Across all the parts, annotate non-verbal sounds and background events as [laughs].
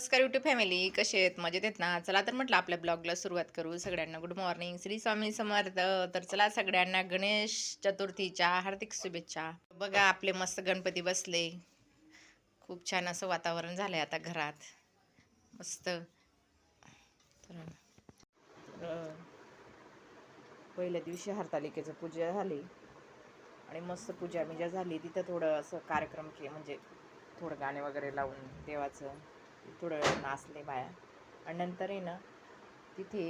नमस्कार YouTube family कसे आहेत? मजेत आहेत ना? चला तर म्हटलं आपल्या ब्लॉगला सुरुवात करू. सगळ्यांना गुड मॉर्निंग श्री स्वामी समर्थ. तर चला सगळ्यांना गणेश चतुर्थीच्या हार्दिक शुभेच्छा. बघा आपले मस्त गणपती बसले. खूप छान असं वातावरण झालं आहे आता घरात. मस्त. तर पहिल्या दिवशी हरतालिकेचं पूजा झाली. आणि मस्त पूजा बिजा झाली. तिथं थोडं असं कार्यक्रम के म्हणजे थोडं गाणे वगैरे लावून देवाचं. थोडं नाचले बाया. आणि नंतर आहे ना तिथे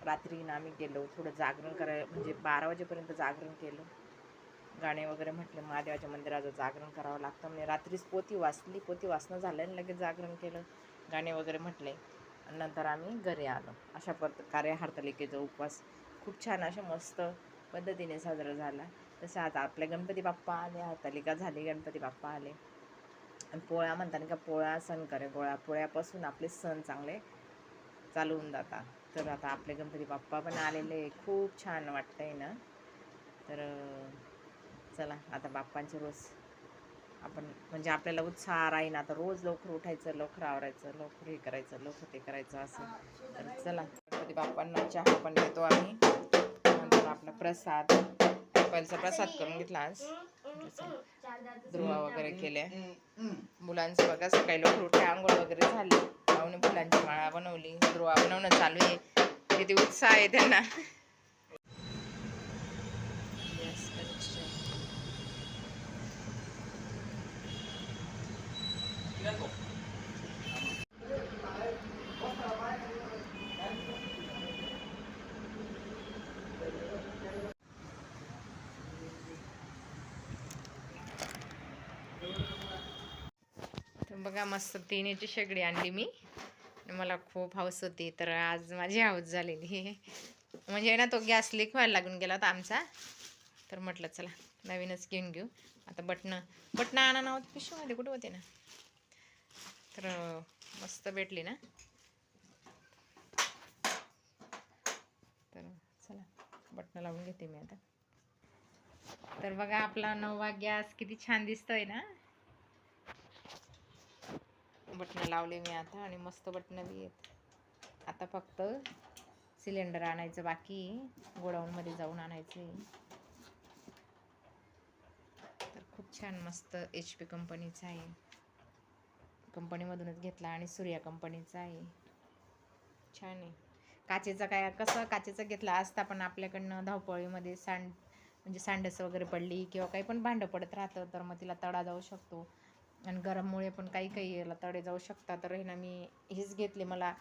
रात्री ना आम्ही गेलो थोडं जागरण कराय म्हणजे बारा वाजेपर्यंत जागरण केलं. गाणे वगैरे म्हटले महादेवाच्या मंदिराचं जागरण करावं लागतं. म्हणजे रात्रीच पोती वाचली पोती वाचणं झालं आणि लगेच जागरण केलं. गाणे वगैरे म्हटले. आणि नंतर आम्ही घरी आलो. अशा प्रकारे हरतालिकेचा उपवास खूप छान अशा मस्त पद्धतीने साजरा झाला. तसं आता आपले गणपती बाप्पा आले हरतालिका झाली गणपती बाप्पा आले. पोळ्या म्हणतात का पोळ्या सण करे गोळ्या पोळ्यापासून आपले सण चांगले चालवून जातात. तर आता आपले गणपती बाप्पा पण आलेले खूप छान वाटतंय ना? तर चला आता बाप्पांचे रोज आपण म्हणजे आपल्याला उत्साह राहीन. आता रोज लवकर उठायचं लवकर आवरायचं लवकर हे करायचं लवकर ते करायचं असं. तर चला गणपती बाप्पांना चहा पण देतो आम्ही. नंतर आपला प्रसाद ॲपलचा प्रसाद करून घेतला आज. दुर्वा वगैरे केल्या. मुलांचं बघा सकाळी लवकर उठे आंघोळ वगैरे झाली. पाहुणे फुलांची माळा बनवली दुर्वा बनवणं चालू आहे. किती उत्साह आहे त्यांना. Yes, बघा मस्त तिन्हीची शेगडी आणली मी. मला खूप हाऊस होती तर आज माझी हाऊस झालेली. म्हणजे आहे म्हणजे ना तो गॅस लीक व्हायला लागून गेला होता आमचा. तर म्हटलं चला नवीनच घेऊन घेऊ. आता बटणं बटणं आणा नव्हतं पिशवीमध्ये कुठं होते ना? तर मस्त भेटली ना? तर चला बटणं लावून घेते मी आता. तर बघा आपला नववा गॅस किती छान दिसतोय ना? बटणं लावले मी आता आणि मस्त बटणं बी आहेत. आता फक्त सिलेंडर आणायचं बाकी गोडाऊनमध्ये जाऊन आणायचं. तर खूप छान मस्त एच पी कंपनीचा आहे. कंपनीमधूनच घेतला आणि सूर्या कंपनीचा आहे. छान आहे. काचेचा काय कसं काचेचा घेतला असता पण आपल्याकडनं धावपळीमध्ये सांड म्हणजे सांडस वगैरे पडली किंवा काही पण भांडं पडत राहतं तर मग तिला तडा जाऊ शकतो. आणि गरममुळे पण काही काही याला तडे जाऊ शकतात. तर हे ना मी हेच घेतले. मला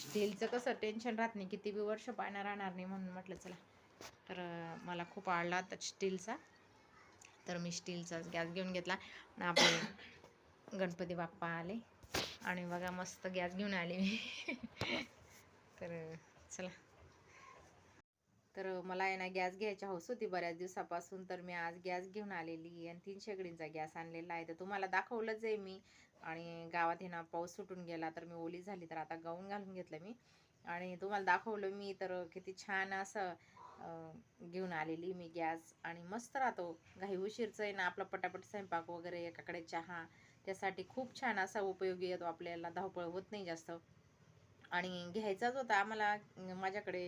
स्टीलचं कसं टेन्शन राहत नाही. किती बी वर्ष पाण्यात राहणार नाही म्हणून म्हटलं चला. तर मला खूप आवडला आता स्टीलचा. तर मी स्टीलचाच गॅस घेऊन घेतला. आणि आपले गणपती बाप्पा आले. आणि बघा मस्त गॅस घेऊन आले मी. [laughs] तर चला. तर मला आहे ना गॅस घ्यायची हौस होती बऱ्याच दिवसापासून तर मी आज गॅस घेऊन आलेली आणि तीन शेगडींचा गॅस आणलेला आहे. तर तुम्हाला दाखवलंच आहे मी. आणि गावात हे ना पाऊस सुटून गेला तर मी ओली झाली तर आता गाऊन घालून घेतलं मी. आणि तुम्हाला दाखवलं मी तर किती छान असं घेऊन आलेली मी गॅस. आणि मस्त राहतो. घाई उशीरचं आहे ना आपला पटापट स्वयंपाक वगैरे एकाकडे चहा. त्यासाठी खूप छान असा उपयोगी येतो आपल्याला धावपळ होत नाही जास्त. आणि घ्यायचाच होता आम्हाला माझ्याकडे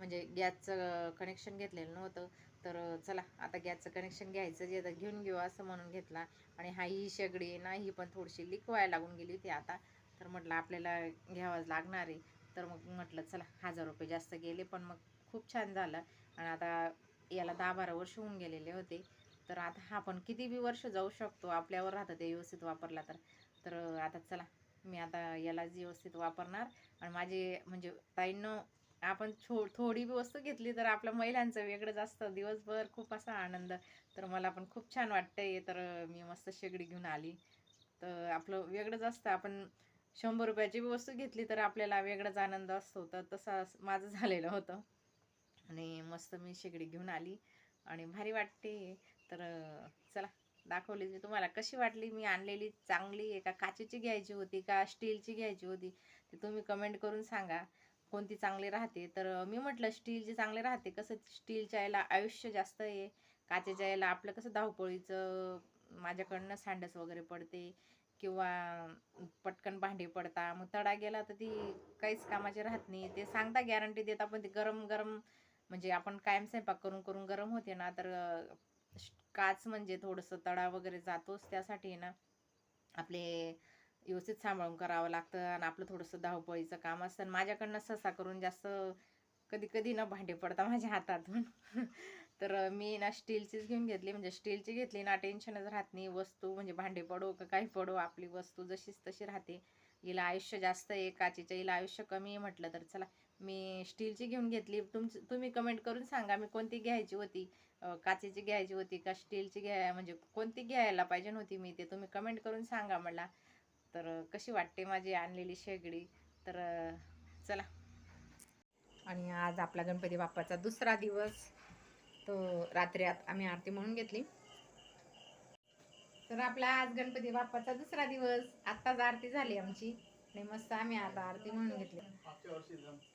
म्हणजे गॅसचं कनेक्शन घेतलेलं नव्हतं. तर चला आता गॅसचं कनेक्शन घ्यायचं जे तर घेऊन घेऊ असं म्हणून घेतला. आणि हा ही शेगडी आहे ना ही पण थोडीशी लीक व्हायला लागून गेली होती आता. तर म्हटलं आपल्याला घ्यावाच लागणार आहे. तर मग म्हटलं चला हजार रुपये जास्त गेले पण मग खूप छान झालं. आणि आता याला दहा बारा वर्ष होऊन गेलेले होते. तर आता हा पण किती बी वर्ष जाऊ शकतो. आपल्यावर राहतं ते व्यवस्थित वापरला तर. तर आता चला मी आता यालाच व्यवस्थित वापरणार. आणि माझे म्हणजे ताईंनो आपण छो थोडी बी वस्तू घेतली तर आपल्या महिलांचं वेगळंच असतं. दिवसभर खूप असा आनंद. तर मला पण खूप छान वाटतंय. तर मी मस्त शेगडी घेऊन आली. तर आपलं वेगळंच असतं. आपण शंभर रुपयाची बी वस्तू घेतली तर आपल्याला वेगळाच आनंद असतो. तर तसा माझं झालेलं होतं. आणि मस्त मी शेगडी घेऊन आली. आणि भारी वाटते. तर चला दाखवली मी तुम्हाला कशी वाटली. मी आणलेली चांगली. एका का काचेची घ्यायची होती का स्टीलची घ्यायची होती ते तुम्ही कमेंट करून सांगा. कोणती चांगली राहते? तर मी म्हटलं स्टीलचे चांगले राहते कसं स्टीलच्या याला आयुष्य जास्त आहे काचेच्या याला आपलं कसं धावपळीचं माझ्याकडनं सांडस वगैरे पडते किंवा पटकन भांडी पडता मग तडा गेला तर ती काहीच कामाची राहत नाही. ते सांगता गॅरंटी देता पण ते गरम गरम म्हणजे आपण कायम स्वयंपाक करून करून गरम होते ना तर काच म्हणजे थोडंसं तडा वगैरे जातोच त्यासाठी ना आपले व्यवस्थित सांभाळून करावं लागतं आणि आपलं थोडंसं धावपळीचं काम असतं. आणि माझ्याकडनं सहसा करून जास्त कधी कधी ना भांडे पडतात माझ्या हातातून. [laughs] तर मी ना स्टीलचीच घेऊन घेतली. म्हणजे स्टीलची घेतली ना टेन्शनच राहत नाही. वस्तू म्हणजे भांडे पडो का काही पडो आपली वस्तू जशीच तशी राहते. हिला आयुष्य जास्त आहे काचेच्या हिला आयुष्य कमी आहे म्हटलं तर चला. मी स्टीलची घेऊन घेतली. तुमची तुम्ही कमेंट करून सांगा मी कोणती घ्यायची होती. काचेची घ्यायची होती का स्टीलची घ्याय म्हणजे कोणती घ्यायला पाहिजे होती मी ते तुम्ही कमेंट करून सांगा मला. तर कशी वाटते माझी आणलेली शेगडी? तर चला. आणि आज आपला गणपती बाप्पाचा दुसरा दिवस. तो रात्री आत- आम्ही आरती म्हणून घेतली. तर आपला आज गणपती बाप्पाचा दुसरा दिवस. आत्ताच आरती झाली आमची. आणि मस्त आम्ही आता आरती म्हणून घेतली.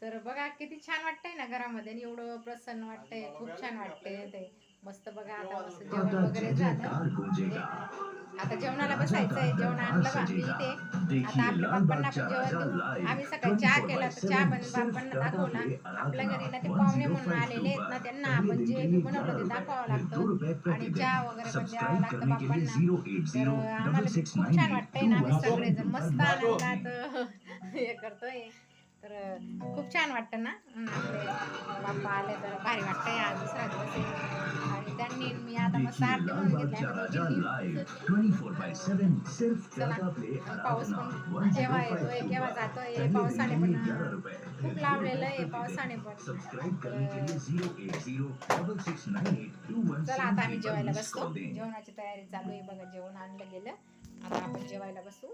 तर बघा किती छान वाटतंय ना घरामध्ये. आणि एवढं प्रसन्न वाटतंय. खूप छान वाटतंय ते. मस्त बघा आता मस्त जेवण वगैरे झालं. आता जेवणाला बसायचंय. जेवण आणलं बा मी इथे. आता आपल्या बाप्पांना आपण जेवण देऊ आम्ही सकाळी चहा केला. तर चहा पण बाप्पांना दाखवला. आपल्या घरी ना ते पाहुणे म्हणून आलेले आहेत ना त्यांना आपण जे बनवलं ते दाखवावं लागतं. आणि चहा वगैरे पण द्यावं लागतं बाप्पांना. तर आम्हाला ते खूप छान वाटतंय ना आम्ही सगळेजण मस्त आनंदात हे करतोय. तर खूप छान वाटतं ना? आपले बाप्पा आले तर भारी वाटतंय आज दुसरा दिवस आहे. आणि त्यांनी मी आता मस्त आरती म्हणून घेतली आता दोघींनी. चला पाऊस पण केव्हा येतोय केव्हा जातोय पावसाने पण खूप लावलेलं आहे पावसाने पण. चला आता आम्ही जेवायला बसतो. जेवणाची तयारी चालू आहे बघा जेवण आणलं गेलं. आता आपण जेवायला बसू.